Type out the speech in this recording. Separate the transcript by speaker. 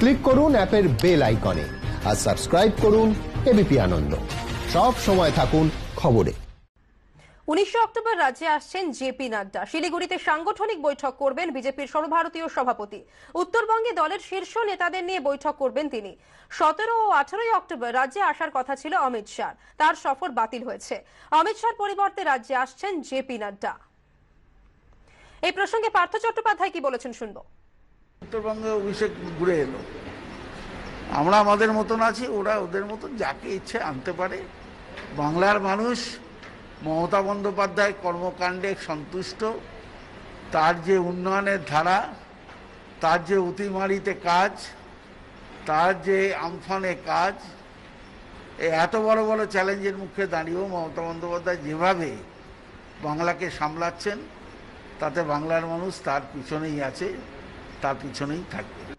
Speaker 1: Click করুন অ্যাপের bell আইকনে আর সাবস্ক্রাইব করুন এবিপি আনন্দ। সব সময় থাকুন খবরে।
Speaker 2: উনিশে অক্টোবর রাজ্যে আসছেন জেপি নাড্ডা। শিলিগুড়িতে সাংগঠনিক বৈঠক করবেন বিজেপির সর্বভারতীয় সভাপতি। উত্তরবঙ্গে দলের শীর্ষ নেতাদের নিয়ে বৈঠক করবেন তিনি। সতেরো ও আঠারোই অক্টোবর রাজ্যে আসার কথা ছিল অমিত শাহ। তার সফর বাতিল হয়েছে। অমিত শাহর পরিবর্তে রাজ্যে আসছেন জেপি নাড্ডা। এই প্রসঙ্গে পার্থ চট্টোপাধ্যায় কি বলেছেন শুনব?
Speaker 3: উত্তরবঙ্গে অভিষেক ঘুরে এলো। আমরা আমাদের মতন আছি, ওরা ওদের মতন, যাকে ইচ্ছে আনতে পারে। বাংলার মানুষ মমতা বন্দ্যোপাধ্যায় কর্মকাণ্ডে সন্তুষ্ট। তার যে উন্নয়নের ধারা, তার যে অতিমারিতে কাজ, তার যে আমফানে কাজ এত বড় বড় চ্যালেঞ্জের মুখে দাঁড়িয়েও মমতা বন্দ্যোপাধ্যায় যেভাবে বাংলাকে সামলাচ্ছেন, তাতে বাংলার মানুষ তার পিছনেই আছে। তার পিছনেই থাকবে।